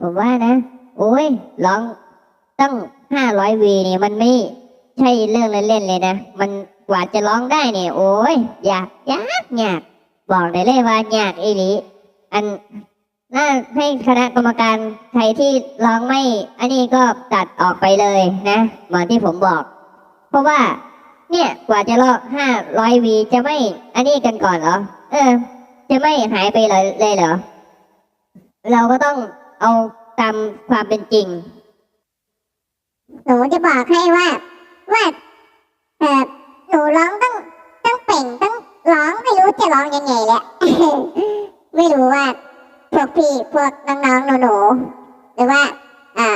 ผมว่านะ โอ้ยร้องตั้งห้าร้อยวีนี่มันไม่ใช่เรื่องเล่นๆเลยนะ มันกว่าจะร้องได้เนี่ย โอ้ยอยากยากยากบอกได้เลยว่ายากอีหลีอันน่าให้คณะกรรมการใครที่ร้องไม่ อันนี้ก็ตัดออกไปเลยนะเหมือนที่ผมบอก เพราะว่า เนี่ยกว่าจะร้องห้าร้อยวีจะไม่ อันนี้กันก่อนเหรอ เออ จะไม่หายไปเลยเลยเหรอ เราก็ต้อง เอาตามความเป็นจริง หนูจะบอกให้ว่า ว่าเออหนูร้องต้องต้องเปล่งต้องร้องไม่รู้จะร้องยังไงแหละไม่รู้ว่าพวกพี่พวกน้องๆหนูๆหรือว่าอ่า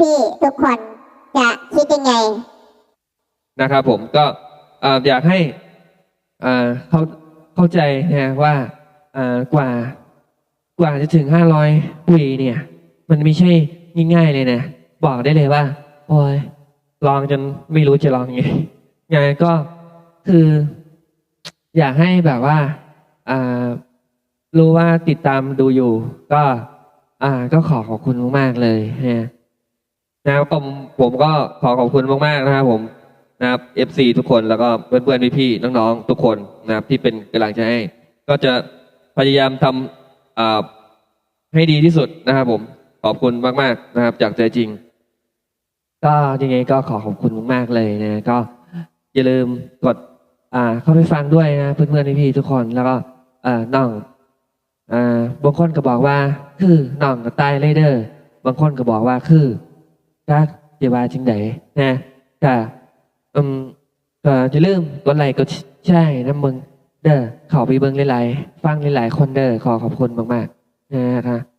พี่ๆทุกคนจะคิดยังไง นะครับผมก็เอ่ออยากให้อ่าเข้าเข้าใจนะว่าอ่ากว่า กว่าจะถึงห้าร้อยวีเนี่ย มันไม่ใช่ง่ายๆเลยนะ บอกได้เลยว่า โอ้ยลองจนไม่รู้จะลองยังไงไงก็คือ อยากให้แบบว่าอ่ารู้ว่าติดตามดูอยู่ ก็ อ่า ก็ขอขอบคุณมากๆเลยนะนะครับผมผมก็ขอขอบคุณมากๆนะครับผมนะครับ FC ทุกคนแล้วก็เพื่อนๆพี่ๆน้องๆ ทุกคนนะครับที่เป็นกำลังใจให้ก็จะพยายามทำอ่า ให้ดีที่สุดนะครับผมขอบคุณมาก ๆ นะครับ จากใจจริง ก็ยังไงก็ขอขอบคุณมากๆเลยนะก็อย่าลืมกด อ่า เข้าไปฟังด้วยนะเพื่อนๆพี่ๆทุกคนแล้วก็อ่าน้องอ่าบางคนก็บอกว่า คือน้องกับตายเลยเดอร์บางคนก็บอกว่าคือกักเยาว่าจังไดนะก็อืมก็จะลืมกดไลค์กดแชร์น้ำมึง เด้อเข้าไปเบิ้งหลายๆฟังหลายๆคนเด้อขอขอบคุณมากๆนะครับ